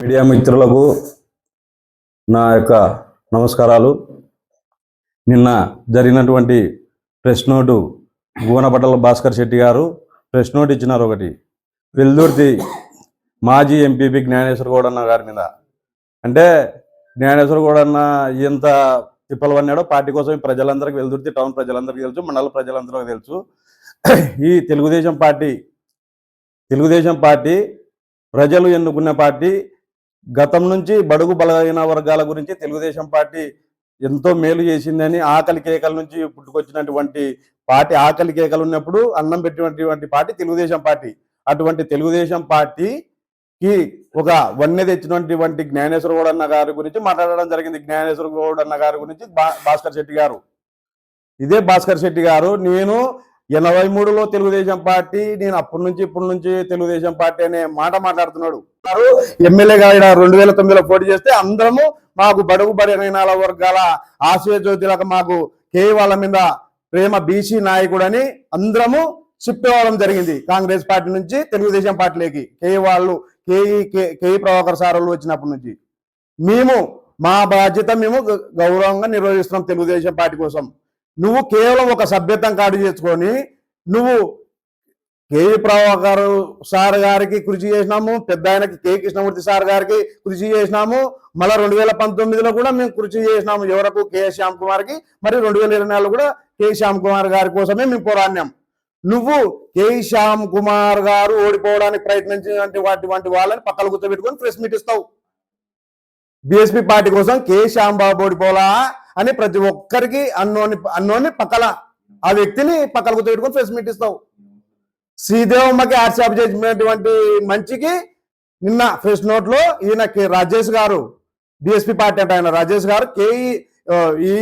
Media మిత్రులకు నా యొక్క నమస్కారాలు. నిన్న జరిగినటువంటి ప్రెస్ నోటు గూనపట్టల భాస్కర్ శెట్టి గారు ప్రెస్ నోట్ ఇచ్చినారు ఒకటి. వెల్దుర్తి మాజీ ఎంపీపీ జ్ఞానేశ్వర గౌడన్న గారి మీద. అంటే జ్ఞానేశ్వర గౌడన్న ఎంత తిప్పలు పన్నాడో పార్టీ కోసం ప్రజలందరికీ వెల్దుర్తి టౌన్ ప్రజలందరికీ తెలుసు మండల ప్రజలందరికీ తెలుసు. ఈ తెలుగుదేశం పార్టీ తెలుగుదేశం పార్టీ ప్రజలు ఎన్నుకున్న పార్టీ గతం నుంచి బడుగు బలహీన వర్గాల గురించి తెలుగుదేశం పార్టీ ఎంతో మేలు చేసిందని ఆకలి కేకల నుంచి పుట్టుకొచ్చినటువంటి పార్టీ ఆకలి కేకలు ఉన్నప్పుడు అన్నం పెట్టినటువంటి పార్టీ తెలుగుదేశం పార్టీ. అటువంటి తెలుగుదేశం పార్టీకి ఒక వన్నె తెచ్చినటువంటి జ్ఞానేశ్వర గౌడ్ అన్న గారి గురించి మాట్లాడడం జరిగింది. జ్ఞానేశ్వర గౌడ్ అన్న గారి గురించి భా- భాస్కర్ శెట్టి గారు. ఇదే భాస్కర్ శెట్టి గారు నేను ఎనభై మూడులో తెలుగుదేశం పార్టీ నేను అప్పటి నుంచి ఇప్పటి నుంచి తెలుగుదేశం పార్టీ అనే మాట మాట్లాడుతున్నాడు. ఎమ్మెల్యేగా ఈడ రెండు వేల తొమ్మిదిలో పోటీ చేస్తే అందరము మాకు బడుగు బడినాల వర్గాల ఆశయ జ్యోతిలకు మాకు కే వాళ్ళ మీద ప్రేమ బీసీ నాయకుడని అందరము షిఫ్ట్ అవ్వడం జరిగింది. కాంగ్రెస్ పార్టీ నుంచి తెలుగుదేశం పార్టీలోకి. కే వాళ్ళు కేఈ కేఈ ప్రభాకర్ సార్ వాళ్ళు వచ్చినప్పటి నుంచి. మేము మా బాధ్యత మేము గ- గౌరవంగా నిర్వహిస్తున్నాం తెలుగుదేశం పార్టీ కోసం. నువ్వు కేవలం ఒక సభ్యత్వం కాడు చేసుకొని నువ్వు కేఈ ప్రభాకర్ సార్ గారికి కృషి చేసినాము పెద్ద ఆయనకి కే. కృష్ణమూర్తి సార్ గారికి కృషి చేసినాము. మళ్ళీ రెండు వేల పంతొమ్మిదిలో కూడా మేము కృషి చేసినాము ఎవరకు? కే. శ్యామ్ కుమార్కి. మరి రెండు వేల ఇరవై నాలుగులో కూడా కే. శ్యామ్ కుమార్ గారి కోసమే మేము పోరాడినాం. నువ్వు కే. శ్యామ్ కుమార్ గారు ఓడిపోవడానికి ప్రయత్నించినటువంటి వాటి వంటి వాళ్ళని పక్కన కూర్చోబెట్టుకొని ప్రెస్ మీట్ ఇస్తావు. బిఎస్పి పార్టీ కోసం కే. శ్యాంబాబు ఓడిపోలా అని ప్రతి ఒక్కరికి అన్నోని అన్నోని పక్కల ఆ వ్యక్తిని పక్కలకు కూర్చోబెట్టుకొని ప్రెస్ మీట్ ఇస్తావు. శ్రీదేవమ్మకి ఆర్సాప్ చేసినటువంటి మంచికి నిన్న ప్రెస్ నోట్లో ఈయన కే రాజేష్ గారు బిఎస్పి పార్టీ అంటే ఆయన రాజేష్ గారు కేఈ ఈ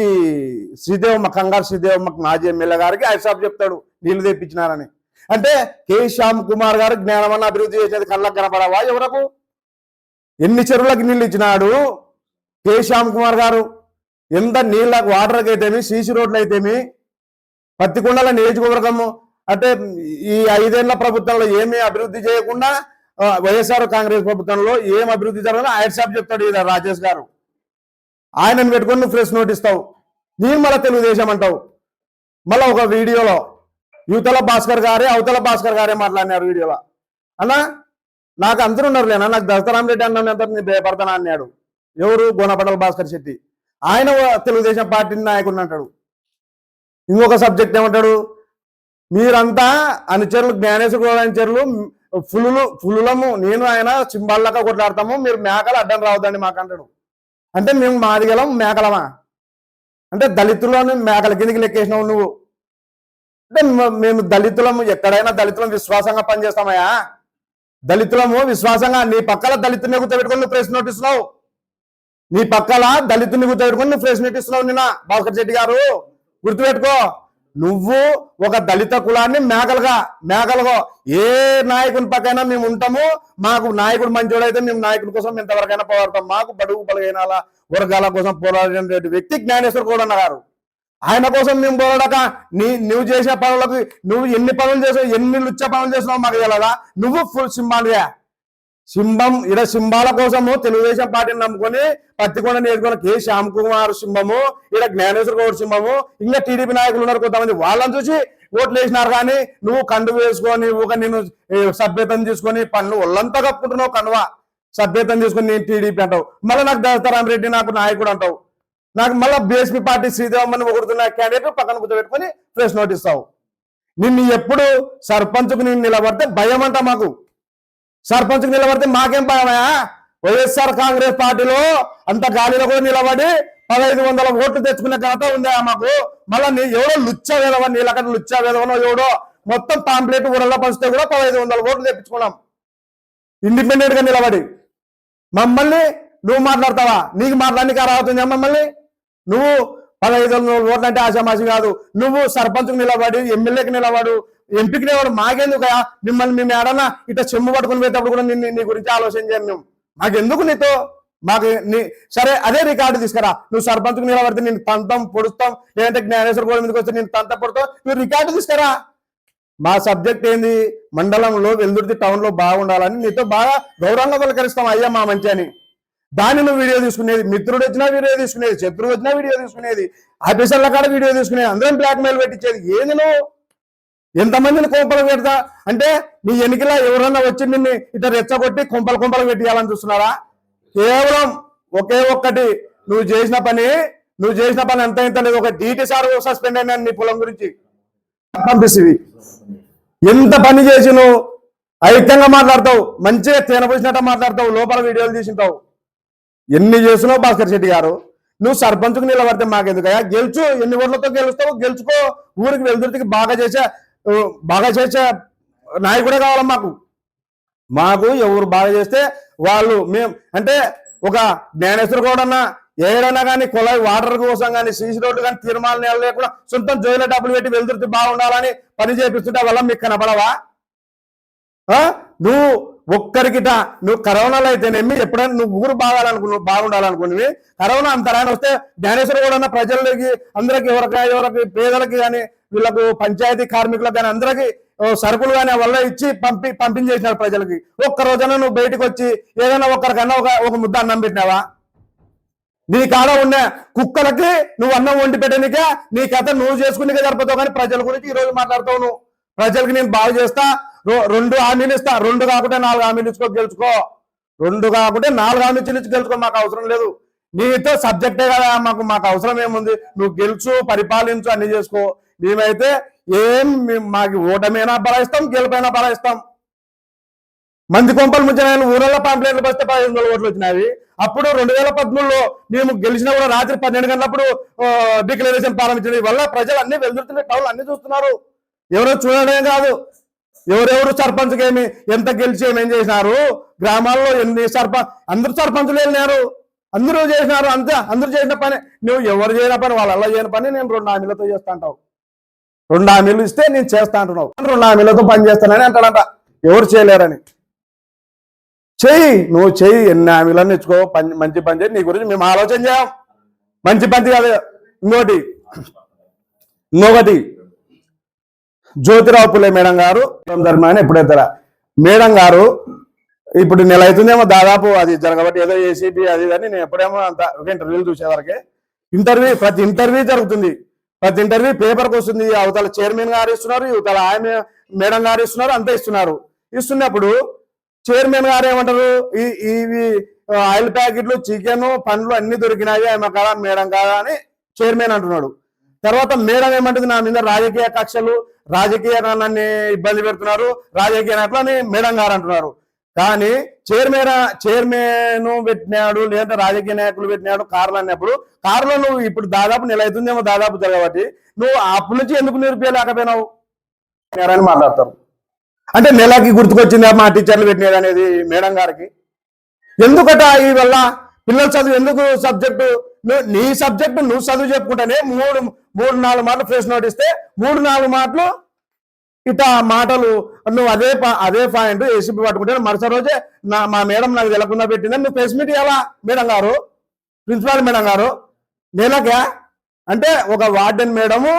శ్రీదేవమ్మ కంగారు శ్రీదేవమ్మకి మాజీ ఎమ్మెల్యే గారికి ఆర్సాప్ చెప్తాడు నీళ్ళు తెప్పించినారని. అంటే కే శ్యామ్ కుమార్ గారు జ్ఞానమన్న అభివృద్ధి చేసేది కళ్ళకు కనపడవా ఎవరకు? ఎన్ని చెరువులకు నీళ్ళు ఇచ్చినాడు కే శ్యామ్ కుమార్ గారు? ఎంత నీళ్ళకు వాటర్కి అయితేమి సీసీ రోడ్లు అయితేమి పత్తికొండల నియోజకవర్గము అంటే ఈ ఐదేళ్ళ ప్రభుత్వంలో ఏమీ అభివృద్ధి చేయకుండా వైఎస్ఆర్ కాంగ్రెస్ ప్రభుత్వంలో ఏం అభివృద్ధి జరగాలో ఆయన సాబ్ చెప్తాడు ఇది రాజేష్ గారు. ఆయనను పెట్టుకొని నువ్వు ఫ్రెష్ నోట్ ఇస్తావు. నేను మళ్ళీ తెలుగుదేశం అంటావు. మళ్ళీ ఒక వీడియోలో యువతల భాస్కర్ గారే అవతల భాస్కర్ గారే మాట్లాడినారు వీడియోలో. అన్నా నాకు అందరూ ఉన్నారు లేనా నాకు దసరాం రెడ్డి అన్న ఎంత భయపడతానా అన్నాడు. ఎవరు? గోనపడల భాస్కర్ శెట్టి. ఆయన తెలుగుదేశం పార్టీ నాయకుడు అంటాడు. ఇంకొక సబ్జెక్ట్ ఏమంటాడు? మీరంతా అనుచరులు జ్ఞానేశ్వర గౌడ అనుచరులు ఫులులు ఫులులము నేను ఆయన చింబాళ్ళక కొట్లాడతాము మీరు మేకలు అడ్డం రావద్దండి మాకు అంటాడు. అంటే మేము మాదిగలం మేకలమా? అంటే దళితులను మేకల కిందికి లెక్కేసినావు నువ్వు. అంటే మేము దళితులము ఎక్కడైనా దళితులం విశ్వాసంగా పనిచేస్తామయ్యా. దళితులము విశ్వాసంగా నీ పక్కల దళితుని గుర్తుపెట్టుకొని నువ్వు ప్రెస్ నోటిస్తున్నావు నీ పక్కల దళితుని గుర్తుపెట్టుకుని నువ్వు ప్రెస్ ఇస్తున్నావు నిన్న భాస్కర్ శెట్టి గారు. గుర్తుపెట్టుకో నువ్వు ఒక దళిత కులాన్ని మేకలుగా మేకలుగా ఏ నాయకుని పక్కైనా మేము ఉంటాము మాకు నాయకుడు మంచోడైతే మేము నాయకుడి కోసం ఎంతవరకైనా పోరాడతాం. మాకు బడుగు బలహీన వర్గాల కోసం పోరాడిన వ్యక్తి జ్ఞానేశ్వర్ కూడా గారు. ఆయన కోసం మేము పోరాడక నీ నువ్వు చేసే పనులకు నువ్వు ఎన్ని పనులు చేసావు ఎన్ని లుచ్చ పనులు చేసినావు మాకు తెలియదా నువ్వు ఫుల్ సింబాలియా. సింహం ఇడ సింబాల కోసము తెలుగుదేశం పార్టీని నమ్ముకొని పత్తికొండ నియోజకవర్గం కే. శ్యామ్ కుమార్ సింహము ఇక్కడ జ్ఞానేశ్వర గౌడ్ సింహము ఇంకా టీడీపీ నాయకులు ఉన్నారు కొంతమంది. వాళ్ళని చూసి ఓట్లు వేసినారు కానీ నువ్వు కండు వేసుకొని ఒక నేను ఏ, సభ్యతం తీసుకొని పనులు ఒళ్ళంతా కప్పుకుంటున్నావు కండువా? సభ్యతం తీసుకొని నేను టీడీపీ అంటావు. మళ్ళీ నాకు దశరాం రెడ్డి నాకు నాయకుడు అంటావు. నాకు మళ్ళీ బీఎస్పీ పార్టీ శ్రీదేవమ్మని ఒకడుతున్న క్యాండిడేట్ పక్కన కూర్చోబెట్టుకొని ప్రెస్ నోట్ ఇస్తావు. నిన్ను ఎప్పుడు సర్పంచ్కు నేను నిలబడితే భయం అంట మాకు. సర్పంచ్కి నిలబడితే మాకేం భయమా వైఎస్ఆర్ కాంగ్రెస్ పార్టీలో అంత గాలిలో కూడా నిలబడి పదహైదు వందల ఓట్లు తెచ్చుకునే ఘనత ఉందా మాకు? మళ్ళీ నీ ఎవడో లుచ్చా వేదవ? నీళ్ళకన్నా లుచ్చ వేదవనో ఎవడో? మొత్తం పాంప్లెట్ ఊరల్లో పంచితే కూడా పదహైదు వందల ఓట్లు తెప్పించుకున్నాం. ఇండిపెండెంట్గా నిలబడి. మమ్మల్ని నువ్వు మాట్లాడతావా? నీకు మాట్లాడడానికి అర్హతుందా మమ్మల్ని? నువ్వు పదహైదు వందల ఓట్లు అంటే ఆశామాషి కాదు. నువ్వు సర్పంచ్కి నిలబడి ఎమ్మెల్యేకి నిలబడు ఎంపికనేవాడు నిలబడు మాకెందుకు మిమ్మల్ని మేము ఏడన్నా ఇట్లా చెమ్ము పట్టుకుని పోయేటప్పుడు కూడా నిన్ను నీ గురించి ఆలోచన చేయం మేము. మాకెందుకు నీతో? మాకు నీ సరే అదే రికార్డు తీసుకురా. నువ్వు సర్పంచ్కు నిలబడితే నేను తంతం పొడుస్తాం లేదంటే జ్ఞానేశ్వర గోడ మీదకి వస్తే నేను తంత పొడతావు నువ్వు రికార్డు తీసుకురా. మా సబ్జెక్ట్ ఏంది? మండలంలో వెల్దుర్తి టౌన్లో బాగుండాలని నీతో బాగా గౌరవంగా పలకరిస్తాం అయ్యా మా మంచి అని. దాన్ని నువ్వు వీడియో తీసుకునేది మిత్రుడు వచ్చినా వీడియో తీసుకునేది శత్రువు వచ్చినా వీడియో తీసుకునేది ఆఫీసర్ల కాడ వీడియో తీసుకునేది అందరం బ్లాక్మెయిల్ పెట్టించేది. ఏంది నువ్వు? ఎంతమందిని కొంపలు పెడతా? అంటే నీ ఎన్నికల ఎవరన్నా వచ్చి నిన్ను ఇట్లా రెచ్చగొట్టి కొంపలు కొంపలు పెట్టియాలని చూస్తున్నారా? కేవలం ఒకే ఒక్కటి నువ్వు చేసిన పని నువ్వు చేసిన పని ఎంత ఎంత లేదు ఒక డీటీ సార్ సస్పెండ్ అయినా నీ పొలం గురించి పంపిస్తుంది. ఎంత పని చేసి నువ్వు ఐక్యంగా మాట్లాడతావు మంచిగా తేనపోసినట్టు మాట్లాడతావు లోపల వీడియోలు తీసింటావు. ఎన్ని చేసినావు భాస్కర్ శెట్టి గారు నువ్వు సర్పంచ్కు నిలబడితే మాకెందుకయ్యా? గెలుచు ఎన్ని ఓట్లతో గెలుస్తావు గెలుచుకో ఊరికి వెళ్తురికి బాగా చేసా బాగా చేసే నాయకుడే కావాలి మాకు. మాకు ఎవరు బాగా చేస్తే వాళ్ళు మేము అంటే ఒక జ్ఞానేశ్వర కూడా ఏడైనా కానీ కుళాయి వాటర్ కోసం కానీ సీసీ రోడ్డు కానీ తీర్మానం లేకుండా సొంతం జోయిల డబ్బులు పెట్టి వెళ్తురికి బాగుండాలని పని చేపిస్తుంటే వల్ల మీకు కనపడవా? నువ్వు ఒక్కరికిట నువ్వు కరోనాలో అయితేనేమి ఎప్పుడైనా నువ్వు ఊరు బాగాలనుకున్నావు బాగుండాలనుకున్నవి. కరోనా అంతరాయన వస్తే జ్ఞానేశ్వరం కూడా ప్రజలకి అందరికి ఎవరికి ఎవరికి పేదలకి కానీ వీళ్ళకు పంచాయతీ కార్మికులకు కానీ అందరికి సరుకులు కానీ వల్ల ఇచ్చి పంపి పంపించేసినారు ప్రజలకి. ఒక్క రోజైనా నువ్వు బయటకు వచ్చి ఏదైనా ఒక్కరికన్నా ఒక ఒక ముద్ద అన్నం పెట్టినావా? నీ కాడ ఉన్న కుక్కలకి నువ్వు అన్నం వండి పెట్టనిక నీ కథ నువ్వు చేసుకునికే సరిపోతావు కానీ ప్రజల గురించి ఈ రోజు మాట్లాడతావు నువ్వు. ప్రజలకి నేను బాగు చేస్తా. రెండు హామీలు ఇస్తా. రెండు కాకుంటే నాలుగు హామీలు ఇచ్చుకో గెలుచుకో. రెండు కాకుంటే నాలుగు హామీలు ఇచ్చి గెలుచుకో మాకు అవసరం లేదు. నీతో సబ్జెక్టే కదా మాకు మాకు అవసరం ఏముంది? నువ్వు గెలుచు పరిపాలించు అన్ని చేసుకో. మేమైతే ఏం మాకు ఓటమైనా బలాయిస్తాం గెలుపైనా బలాయిస్తాం మంది కొంపలు ముంచిన ఊరల్లో పాంప్లెట్లు పస్తే పదిహేను వందల ఓట్లు వచ్చినాయి. అప్పుడు రెండు వేల పదమూడులో మేము గెలిచిన కూడా రాత్రి పన్నెండు గంటలప్పుడు డిక్లరేషన్ ప్రారంభించిన వల్ల ప్రజలు అన్ని వెళ్తున్న టౌన్లు అన్ని చూస్తున్నారు. ఎవరో చూడడం కాదు. ఎవరెవరు సర్పంచ్కి ఏమి ఎంత గెలిచి ఏమి ఏం చేసినారు? గ్రామాల్లో ఎన్ని సర్పంచ్ అందరు సర్పంచులు వెళ్ళినారు. అందరూ చేసినారు అంతే. అందరూ చేసిన పని నువ్వు ఎవరు చేయని పని వాళ్ళు అలా చేయని పని నేను రెండు హామీలతో చేస్తా అంటావు. రెండు హామీలు ఇస్తే నేను చేస్తా అంటున్నావు. రెండు హామీలతో పని చేస్తానని అంటాడంట. ఎవరు చేయలేరని. చెయ్యి. నువ్వు చెయ్యి. ఎన్ని హామీలను ఇచ్చుకో. పని మంచి పని చేయి. నీ గురించి మేము ఆలోచన చేయం. మంచి పని కాదు. ఇంకోటి. ఇంకొకటి. జ్యోతిరావు పులే మేడం గారు ధర్మాన్ని ఎప్పుడైతే మేడం గారు ఇప్పుడు నెల అవుతుందేమో దాదాపు అది జరగబట్టి ఏదో ఏసీపీ అది అని నేను ఎప్పుడేమో అంత ఒక ఇంటర్వ్యూలు చూసేవరకే. ఇంటర్వ్యూ ప్రతి ఇంటర్వ్యూ జరుగుతుంది. ప్రతి ఇంటర్వ్యూ పేపర్కి వస్తుంది అవతల చైర్మన్ గారు ఇస్తున్నారు ఇవతల ఆమె మేడం గారు ఇస్తున్నారు అంతా ఇస్తున్నారు. ఇస్తున్నప్పుడు చైర్మన్ గారు ఏమంటారు? ఈ ఇవి ఆయిల్ ప్యాకెట్లు చికెన్ పండ్లు అన్ని దొరికినాయి ఆమె కాదా మేడం కాదా అని చైర్మన్ అంటున్నాడు. తర్వాత మేడం ఏమంటుంది నా మీద రాజకీయ కక్షలు రాజకీయ నన్ను ఇబ్బంది పెడుతున్నారు రాజకీయ నాయకులు అని మేడం గారు అంటున్నారు. కానీ చైర్మన్ చైర్మన్ పెట్టినాడు లేదంటే రాజకీయ నాయకులు పెట్టినాడు కార్లు అన్నప్పుడు కారులో నువ్వు ఇప్పుడు దాదాపు నెల అవుతుందేమో దాదాపు జరగబట్టి నువ్వు అప్పటి నుంచి ఎందుకు నిరుపేయలేకపోయినావు? అని మాట్లాడతారు. అంటే నెలకి గుర్తుకొచ్చింది మా టీచర్లు పెట్టినాడు అనేది మేడం గారికి? ఎందుకట ఈ వల్ల పిల్లలు చదువు ఎందుకు సబ్జెక్టు? నువ్వు నీ సబ్జెక్టు నువ్వు చదువు చెప్పుకుంటేనే మూడు మూడు నాలుగు మాటలు ఫ్రెష్ నోట్ ఇస్తే మూడు నాలుగు మాటలు ఇట మాటలు నువ్వు అదే పా- అదే పాయింట్ ఏసీపీ పట్టుకుంటే మరుసటి రోజే నా మా మేడం నాకు తెలకుండా పెట్టిందని నువ్వు ప్రెస్ మీట్ ఇవ్వాలా మేడం గారు? ప్రిన్సిపాల్ మేడం గారు? నెలకే? అంటే ఒక వార్డెన్ మేడము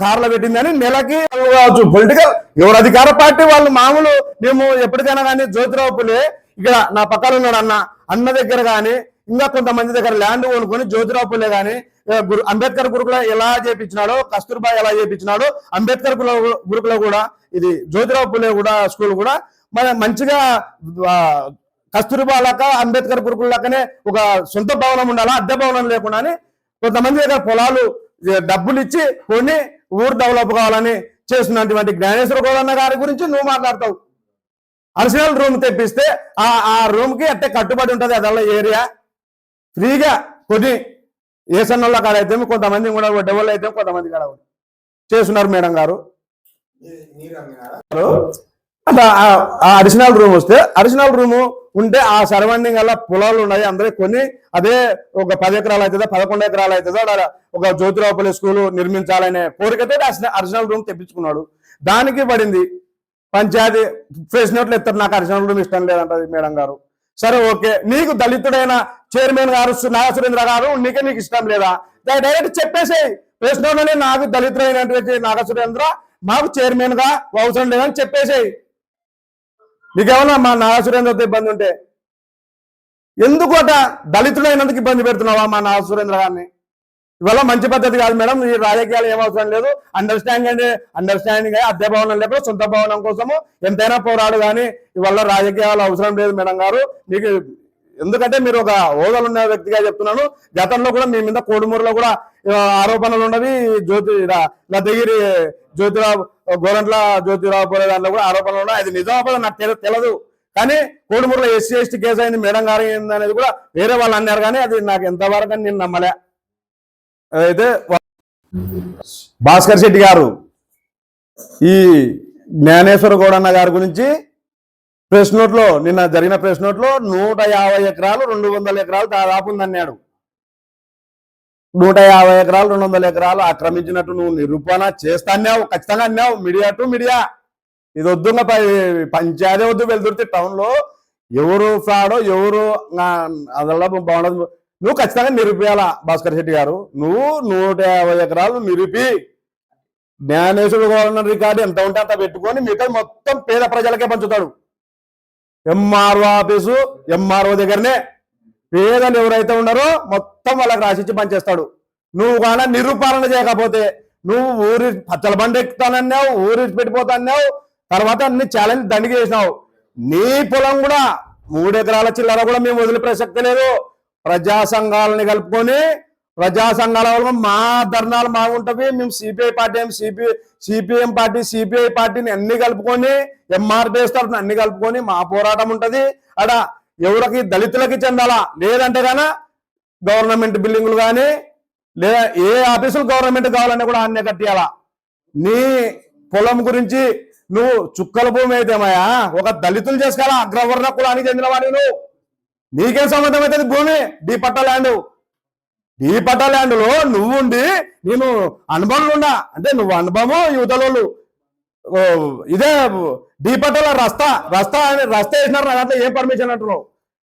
కార్లో పెట్టిందని నెలకి కావచ్చు పొలిటికల్ ఎవరు అధికార పార్టీ వాళ్ళు మామూలు మేము ఎప్పటికైనా కానీ జ్యోతిరావు పులే ఇక్కడ నా పక్కన ఉన్నాడు అన్న అన్న దగ్గర కానీ ఇంకా కొంతమంది దగ్గర ల్యాండ్ కొనుక్కొని జ్యోతిరావు పుల్లే కానీ గురు అంబేద్కర్ గురుకుల ఎలా చేపించినాడో కస్తూర్బా ఎలా చేపించినాడో అంబేద్కర్ గురుకుల- గురుకుల కూడా ఇది జ్యోతిరావు పుల్లే కూడా స్కూల్ కూడా మన మంచిగా కస్తూర్బా లాక అంబేద్కర్ గురుకుల లాగానే ఒక సొంత భవనం ఉండాలా అద్దె భవనం లేకుండా అని కొంతమంది దగ్గర పొలాలు డబ్బులు ఇచ్చి కొన్ని ఊరు డెవలప్ కావాలని చేస్తున్నటువంటి జ్ఞానేశ్వర గోదన్న గారి గురించి నువ్వు మాట్లాడతావు. అడిషనల్ రూమ్ తెప్పిస్తే ఆ ఆ రూమ్కి అట్టే కట్టుబడి ఉంటది అదల్లా ఏరియా. ఫ్రీగా కొన్ని ఏసన్నోళ్ళ కాడ అయితే కొంతమంది కూడా డెవల్ అయితే కొంతమంది కాడ. చేస్తున్నారు మేడం గారు. అట్లా అడిషనల్ రూమ్ వస్తే అడిషనల్ రూమ్ ఉంటే ఆ సరౌండింగ్ అలా పొలాలు ఉన్నాయి. అందరికి కొన్ని అదే ఒక పది ఎకరాలు అవుతుందా పదకొండు ఎకరాలు అవుతుందా ఒక జ్యోతిరావుపల్లి స్కూల్ నిర్మించాలనే కోరికతో అడిషనల్ రూమ్ తెప్పించుకున్నాడు. దానికి పడింది పంచాయతీ ఫ్రెష్ నోట్లు ఎత్తారు. నాకు అడిషనల్ కూడా ఇష్టం లేదంటది మేడం గారు. సరే ఓకే. నీకు దళితుడైన చైర్మన్ గారు నాగ సురేంద్ర గారు నీకే నీకు ఇష్టం లేదా? డైరెక్ట్ చెప్పేసేయ్. ప్రెస్ నోట్లోనే నాకు దళితుడైనటువంటి నాగ సురేంద్ర మాకు చైర్మన్గా అవసరం లేదని చెప్పేసేయి. నీకేమన్నా మా నాగసురేంద్రతో ఇబ్బంది ఉంటే? ఎందుకోట దళితుడైనందుకు ఇబ్బంది పెడుతున్నావా మా నాగసురేంద్ర గారిని? ఇవాళ మంచి పద్ధతి కాదు మేడం ఈ రాజకీయాలు ఏమవసరం లేదు. అండర్స్టాండింగ్ అండర్స్టాండింగ్ అద్దె భవనం లేకపోతే సొంత భవనం కోసము ఎంతైనా పోరాడు కానీ ఇవాళ రాజకీయాలు అవసరం లేదు మేడం గారు. మీకు ఎందుకంటే మీరు ఒక హోదాలు ఉన్న వ్యక్తిగా చెప్తున్నాను. గతంలో కూడా మీ మీద కోడుమూరులో కూడా ఆరోపణలు ఉన్నవి. జ్యోతి రా- లద్దగిరి జ్యోతిరావు గోరంట్ల జ్యోతిరావు పోలే దాంట్లో కూడా ఆరోపణలు ఉన్నాయి. అది నిజం నాకు తెలియదు కానీ కోడుమూరులో ఎస్సీ ఎస్టీ కేసు అయింది మేడం గారు అనేది కూడా వేరే వాళ్ళు అన్నారు కానీ అది నాకు ఎంతవరకు నేను నమ్మలే. అయితే భాస్కర్ శెట్టి గారు ఈ జ్ఞానేశ్వర గౌడన్న గారి గురించి ప్రెస్ నోట్లో నిన్న జరిగిన ప్రెస్ నోట్లో నూట యాభై ఎకరాలు రెండు వందల ఎకరాలు దాదాపు ఉందన్నాడు. నూట యాభై ఎకరాలు రెండు వందల ఎకరాలు ఆక్రమించినట్టు నువ్వు నిరూపణ చేస్తాన్నావు ఖచ్చితంగా అన్నావు మీడియా టు మీడియా. ఇది వద్దు పంచాయతీ వద్దు వెళ్తుడితే టౌన్లో ఎవరు ఫ్రాడో ఎవరు అదల్లా బాగుండదు నువ్వు ఖచ్చితంగా నిరూపించాలా భాస్కర్ శెట్టి గారు? నువ్వు నూట యాభై ఎకరాలు నిరూపి జ్ఞానేశ్వరుడు గవర్నర్ రికార్డు ఎంత ఉంటే అంత పెట్టుకొని మిగతా మొత్తం పేద ప్రజలకే పంచుతాడు. ఎంఆర్ఓ ఆఫీసు ఎంఆర్ఓ దగ్గరనే పేదలు ఎవరైతే ఉన్నారో మొత్తం వాళ్ళకి రాసిచ్చి పనిచేస్తాడు. నువ్వు కానీ నిరూపాలన చేయకపోతే నువ్వు ఊరి పచ్చల బండి ఎక్కుతానన్నావు ఊరి పెట్టిపోతాన్నావు తర్వాత అన్ని ఛాలెంజ్ దండిగా చేసినావు నీ పొలం కూడా మూడు ఎకరాల చిల్లర కూడా మేము వదిలే ప్రసక్తి లేదు. ప్రజా సంఘాలని కలుపుకొని ప్రజా సంఘాల వల్ల మా ధర్నాలు మా మేము CPI party CP CPM party CPI పార్టీని అన్ని కలుపుకొని ఎంఆర్పిఎస్ తరఫున అన్ని కలుపుకొని మా పోరాటం ఉంటది. అడ ఎవరికి దళితులకి చెందాలా? లేదంటే గాన గవర్నమెంట్ బిల్డింగులు కానీ లేదా ఏ ఆఫీసులు గవర్నమెంట్ కావాలన్నా కూడా అన్నీ కట్టేయాలా నీ పొలం గురించి నువ్వు చుక్కల భూమి అయితేమయ్యా ఒక దళితులు చేసుకోవాలా? అగ్రవర్ణ కులానికి చెందిన వాడిని నువ్వు. నీకేం సంబంధం అవుతుంది భూమి? D patta land D patta ల్యాండ్లో నువ్వు ఉండి నేను అనుభవం ఉన్నా అంటే నువ్వు అనుభవం యువతలోళ్ళు. ఓ, ఇదే డీపట్టల రస్తా. రస్తా అని రస్తా వేసినారు నా దాంట్లో ఏం పర్మిషన్ అంటున్నావు?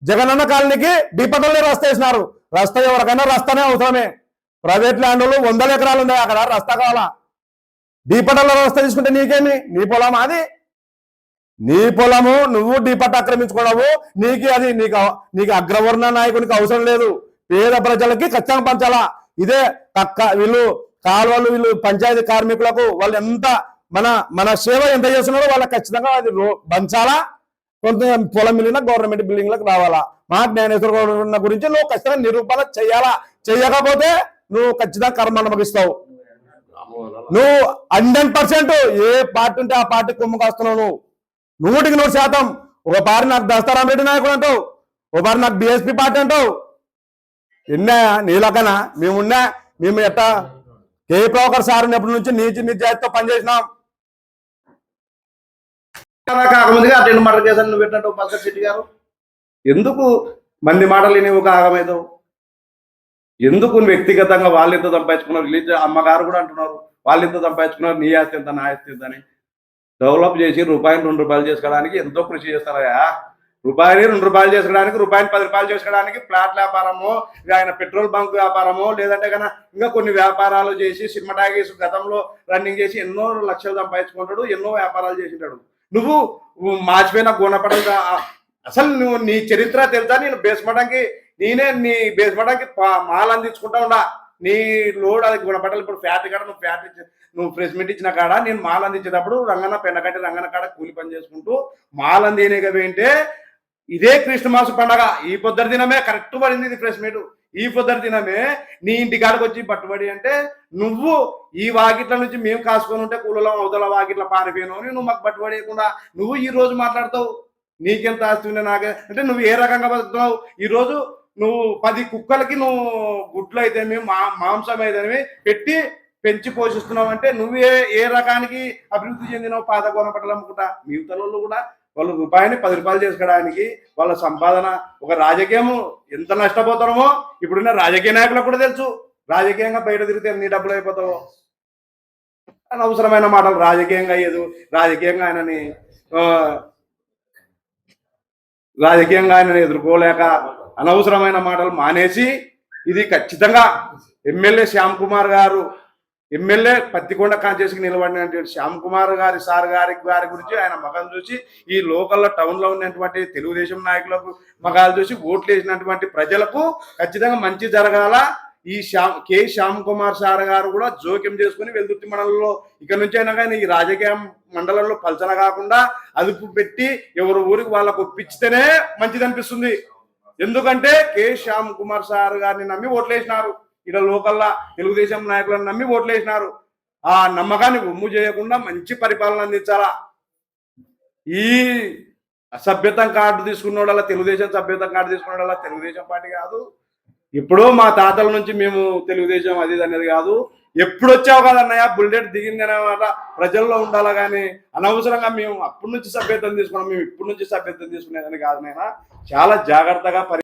జగనన్న కాలనీకి డీపట్టలే రస్తా వేసినారు. రస్తా ఎవరికైనా రస్తానే అవసరమే. ప్రైవేట్ ల్యాండ్లో వందల ఎకరాలు ఉన్నాయి అక్కడ రస్తా కావాలా? డీపట్టల రస్తా తీసుకుంటే నీకేమి? నీ పొలం అది. నీ పొలము నువ్వు డీపట్ట ఆక్రమించుకున్నావు. నీకు అది నీకు నీకు అగ్రవర్ణ నాయకునికి అవసరం లేదు. పేద ప్రజలకి ఖచ్చితంగా పంచాలా? ఇదే తక్క వీళ్ళు కాలువలు వీళ్ళు పంచాయతీ కార్మికులకు వాళ్ళు ఎంత మన మన సేవ ఎంత చేస్తున్నారో వాళ్ళకి ఖచ్చితంగా అది పంచాలా? కొంత పొలం మిగిలిన గవర్నమెంట్ బిల్డింగ్లకు రావాలా? మా జ్ఞానేశ్వర గౌరవ గురించి నువ్వు ఖచ్చితంగా నిరూపణ చేయాలా? చేయకపోతే నువ్వు ఖచ్చితంగా కర్మ అనుభవిస్తావు. నువ్వు హండ్రెడ్ పర్సెంట్ ఏ పార్టీ ఉంటే ఆ పార్టీ కుమ్ము కాస్తున్నావు నువ్వు. నూటికి నూరు శాతం. ఒక పారి నాకు దస్తారాం రెడ్డి నాయకుడు అంటావు. ఒక పారి నాకు డిఎస్పీ పార్టీ అంటావు. ఎన్నా నీలకనా మేమున్నా మేము ఎట్టా కే ప్రభాకర్ సార్ ఉన్నప్పటి నుంచి నీచి నిజాయితీతో పనిచేసినాం. కాకముందుగా రెండు మర్డర్ కేసు నువ్వు పెట్టినట్టు భాస్కర్ శెట్టి గారు. ఎందుకు మంది మాటలు నీవు ఒక ఎందుకు వ్యక్తిగతంగా వాళ్ళు ఎంత సంపాదించుకున్నారు? రిలీజ్ అమ్మగారు కూడా అంటున్నారు. వాళ్ళు ఎంత సంపాదించుకున్నారు? నీ ఆస్తి ఎంత నా ఆస్తి ఎంత అని. డెవలప్ చేసి రూపాయిని రెండు రూపాయలు చేసుకోవడానికి ఎంతో కృషి చేస్తారయ్యా. రూపాయిని రెండు రూపాయలు చేసుకోవడానికి రూపాయిని పది రూపాయలు చేసుకోవడానికి ఫ్లాట్ వ్యాపారము ఆయన పెట్రోల్ బంక్ వ్యాపారము లేదంటే కన్నా ఇంకా కొన్ని వ్యాపారాలు చేసి సినిమా టాకీస్ గతంలో రన్నింగ్ చేసి ఎన్నో లక్షలు సంపాదించుకుంటాడు ఎన్నో వ్యాపారాలు చేసింటాడు. నువ్వు మార్చిపోయిన గుణపడం అసలు నువ్వు నీ చరిత్ర తెలుసా? నేను బేస్మడానికి నేనే నీ బేస్మడానికి మాల్ అందించుకుంటా ఉండా. నీ లోడ్ అది గుణపట్టాలి ఇప్పుడు ఫ్యాట్ కాడ నువ్వు ఫ్యాట్ ఇచ్చి నువ్వు ఫ్రెష్ మీట్ ఇచ్చిన కాడ నేను మాల్ అందించేటప్పుడు రంగన్న పెన్నకట్టి రంగన్న కాడ కూలి పని చేసుకుంటూ మాల్ కదా ఏంటే ఇదే క్రిస్టమాస్ పండగ. ఈ పొద్దురు దినమే కరెక్ట్ పడింది ఇది ఫ్రెష్ మీట్. ఈ పొద్దురు దినమే నీ ఇంటి కాడకు వచ్చి పట్టుబడి అంటే నువ్వు ఈ వాకిట్ల నుంచి మేము కాసుకొని ఉంటే కూలలో అవతల వాకిట్ల పారిపోయినావు అని నువ్వు మాకు పట్టుబడేయకుండా నువ్వు ఈ రోజు మాట్లాడతావు. నీకెంత ఆస్తి ఉంది నాకే? అంటే నువ్వు ఏ రకంగా బతుకుతున్నావు? ఈ రోజు నువ్వు పది కుక్కలకి నువ్వు గుడ్లు అయితేమి మా మాంసం అయితేమి పెట్టి పెంచి పోషిస్తున్నావు అంటే నువ్వు ఏ ఏ రకానికి అభివృద్ధి చెందినావు పాత గోనపట్టలు అమ్ముకుంటా? మిగతా వాళ్ళు కూడా వాళ్ళు రూపాయిని పది రూపాయలు చేసుకోవడానికి వాళ్ళ సంపాదన ఒక రాజకీయము ఎంత నష్టపోతారమో ఇప్పుడున్న రాజకీయ నాయకులకు కూడా తెలుసు. రాజకీయంగా బయట తిరిగితే ఎన్ని డబ్బులు అయిపోతావో? అనవసరమైన మాటలు రాజకీయంగా అయ్యేదు. రాజకీయంగా ఆయనని రాజకీయంగా ఆయనని ఎదుర్కోలేక అనవసరమైన మాటలు మానేసి ఇది ఖచ్చితంగా ఎమ్మెల్యే శ్యామ్ కుమార్ గారు ఎమ్మెల్యే పత్తికొండ కాంచేసికి నిలబడినటువంటి శ్యామ్ కుమార్ గారి సార్ గారి గారి గురించి ఆయన మగం చూసి ఈ లోకల్లో టౌన్లో ఉన్నటువంటి తెలుగుదేశం నాయకులకు మగాలు చూసి ఓట్లు వేసినటువంటి ప్రజలకు ఖచ్చితంగా మంచి జరగాల. ఈ శ్యామ్ కె శ్యామ్ కుమార్ సార్ గారు కూడా జోక్యం చేసుకుని వెల్దుర్తి మండలంలో ఇక్కడ నుంచి అయినా కానీ ఈ రాజకీయ మండలంలో పలచన కాకుండా అదుపు పెట్టి ఎవరు ఊరికి వాళ్ళకు ఒప్పించితేనే మంచిది అనిపిస్తుంది ఎందుకంటే కె శ్యామ్ కుమార్ సార్ గారిని నమ్మి ఓట్లేసినారు. ఇక్కడ లోకల్లా తెలుగుదేశం నాయకులను నమ్మి ఓట్లేసినారు. ఆ నమ్మకాన్ని ఉమ్ము చేయకుండా మంచి పరిపాలన అందించాలా? ఈ సభ్యతం card తీసుకున్నోడల్లా Telugu Desam సభ్యతం card తీసుకున్నోడల్లా Telugu Desam party కాదు. ఎప్పుడో మా తాతల నుంచి మేము తెలుగుదేశం అది ఇది అనేది కాదు. ఎప్పుడు వచ్చావు కదన్నయ్య? బుల్లెట్ దిగిందనే మాట ప్రజల్లో ఉండాలా కానీ అనవసరంగా మేము అప్పటి నుంచి సభ్యత్వం తీసుకున్నాం మేము ఇప్పటి నుంచి సభ్యత్వం తీసుకునేదని కాదు నేను చాలా జాగ్రత్తగా పరి